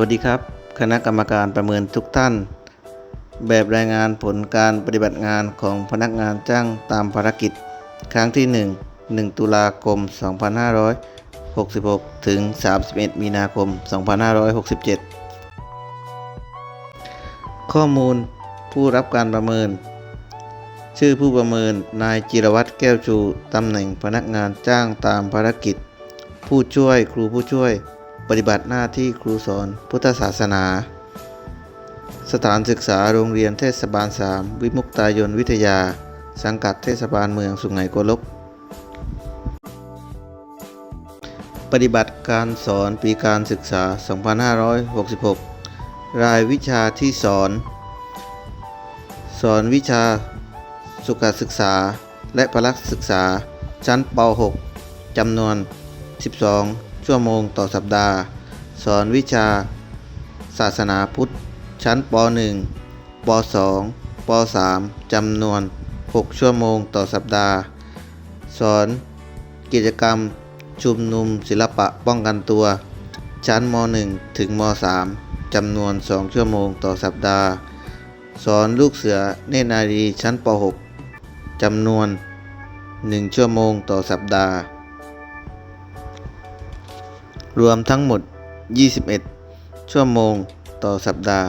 วัสดีครับ คณะกรรมการประเมินทุกท่าน แบบรายงานผลการปฏิบัติงานของพนักงานจ้างตามภารกิจ ครั้งที่ 1 1 ตุลาคม 2566 ถึง 31 มีนาคม 2567 ข้อมูลผู้รับการประเมิน ชื่อผู้ประเมินนายจิรวัตรแก้วชูตำแหน่งพนักงานจ้างตามภารกิจ ผู้ช่วยครูผู้ช่วย ปฏิบัติหน้าที่ครูสอนพุทธศาสนา สถานศึกษาโรงเรียนเทศบาล 3 วิมุกตายนวิทยา สังกัดเทศบาลเมืองสุไหงโกลก ปฏิบัติการสอนปีการศึกษา 2566 รายวิชาที่สอน สอนวิชาสุขศึกษาและพละศึกษา ชั้นป .6 จำนวน 12 ชั่วโมงต่อสัปดาห์ สอนวิชา ศาสนาพุทธ ชั้นป .1 ป .2 ป .3 จำนวน 6 ชั่วโมงต่อสัปดาห์ สอนกิจกรรมชุมนุมศิลปะป้องกันตัว ชั้นม .1 ถึงม .3 จำนวน 2 ชั่วโมงต่อสัปดาห์ สอนลูกเสือเนนารีชั้นป .6 จำนวน 1 ชั่วโมงต่อสัปดาห์ รวมทั้งหมด 21 ชั่วโมงต่อสัปดาห์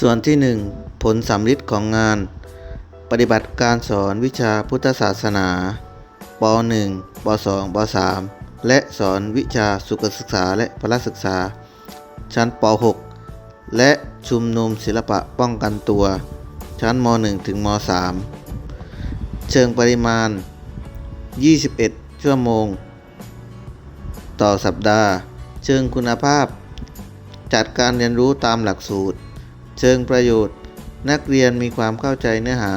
ส่วนที่ 1 ผลสำลิดของงาน ปฏิบัติการสอนวิชาพุทธศาสนาป .1 ป .2 ป .3 และสอนวิชาสุขศึกษาและพละศึกษา ชั้นป .6 และชุมนุมศิลปะป้องกันตัว ชั้นม .1 ถึงม .3 เชิงปริมาณ 21 ชั่วโมง ต่อสัปดาห์ เชิงคุณภาพ จัดการเรียนรู้ตามหลักสูตร เชิงประโยชน์ นักเรียนมีความเข้าใจเนื้อหา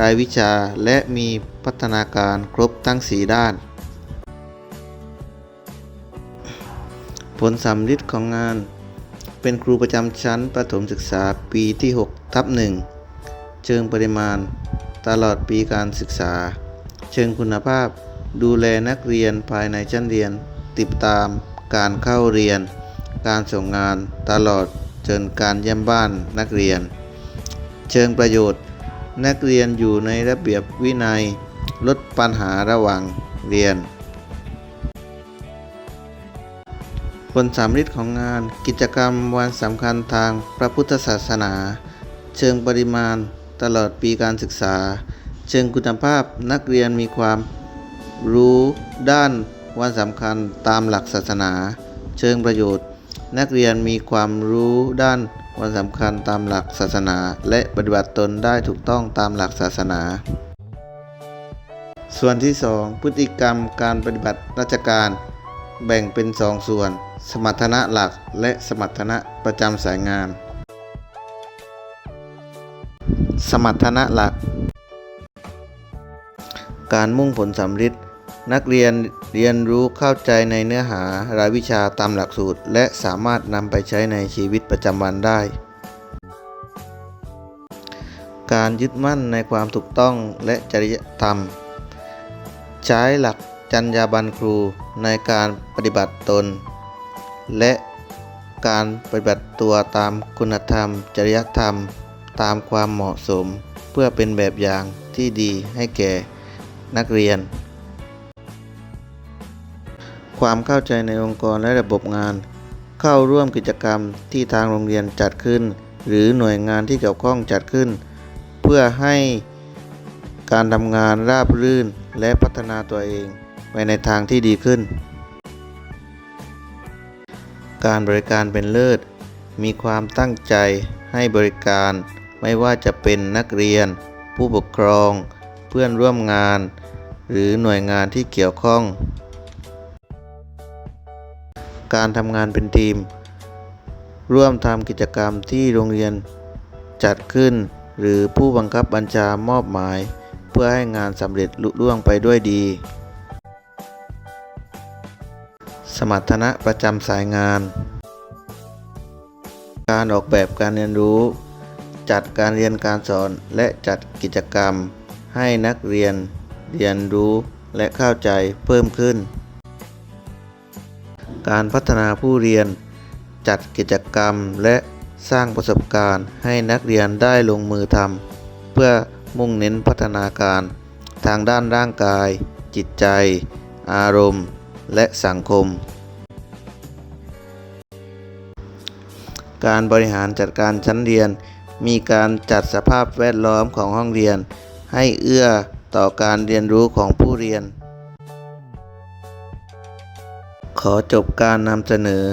รายวิชาและมีพัฒนาการครบทั้งสีด้าน ผลสำลิดของงาน เป็นครูประจำชั้นประถมศึกษาปีที่ 6 ทับ 1 เชิงปริมาณ ตลอดปีการศึกษา เชิงคุณภาพ ดูแลนักเรียนภายในชั้นเรียน ติดตามการเข้าเรียน การส่งงานตลอดจนการเยี่ยมบ้านนักเรียน เชิงประโยชน์ นักเรียนอยู่ในระเบียบวินัย ลดปัญหาระหว่างเรียน ผลสำลิดของงานกิจกรรมวันสำคัญทางพระพุทธศาสนา เชิงปริมาณตลอดปีการศึกษา เชิงคุณภาพนักเรียนมีความ รู้ด้านวันสำคัญตามหลักศาสนา เชิงประโยชน์ นักเรียนมีความรู้ด้านวันสำคัญตามหลักศาสนา และปฏิบัติตนได้ถูกต้องตามหลักศาสนา ส่วนที่ 2 พฤติกรรมการปฏิบัติราชการ แบ่งเป็น 2ส่วน สมรรถนะหลักและสมรรถนะประจำสายงาน สมรรถนะหลัก การมุ่งผลสำลิด นักเรียนเรียนรู้เข้าใจในเนื้อหารายวิชาตามหลักสูตร และสามารถนำไปใช้ในชีวิตประจำวันได้ การยึดมั่นในความถูกต้องและจริยธรรม ใช้หลักจรรยาบรรณครูในการปฏิบัติตน และการปฏิบัติตัวตามคุณธรรม จริยธรรม ตามความเหมาะสม เพื่อเป็นแบบอย่างที่ดีให้แก่นักเรียน ความเข้าใจในองค์กรและระบบงาน เข้าร่วมกิจกรรมที่ทางโรงเรียนจัดขึ้น หรือหน่วยงานที่เกี่ยวข้องจัดขึ้น เพื่อให้การทำงานราบรื่นและพัฒนาตัวเองไปในทางที่ดีขึ้น การบริการเป็นเลิศ มีความตั้งใจให้บริการไม่ว่าจะเป็นนักเรียน ผู้ปกครอง เพื่อนร่วมงาน หรือหน่วยงานที่เกี่ยวข้อง การทำงานเป็นทีม ร่วมทำกิจกรรมที่โรงเรียนจัดขึ้น หรือผู้บังคับบัญชามอบหมาย เพื่อให้งานสำเร็จลุล่วงไปด้วยดี สมรรถนะประจำสายงาน การออกแบบการเรียนรู้ จัดการเรียนการสอนและจัดกิจกรรม ให้นักเรียนเรียนรู้และเข้าใจเพิ่มขึ้น การพัฒนาผู้เรียน จัดกิจกรรมและสร้างประสบการณ์ให้นักเรียนได้ลงมือทำเพื่อมุ่งเน้นพัฒนาการ ทางด้านร่างกาย จิตใจ อารมณ์ และสังคม การบริหารจัดการชั้นเรียน มีการจัดสภาพแวดล้อมของห้องเรียน ให้เอื้อต่อการเรียนรู้ของผู้เรียน ขอจบการนำเสนอ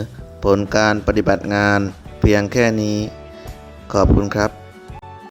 ผลการปฏิบัติงานเพียงแค่นี้ ขอบคุณครับ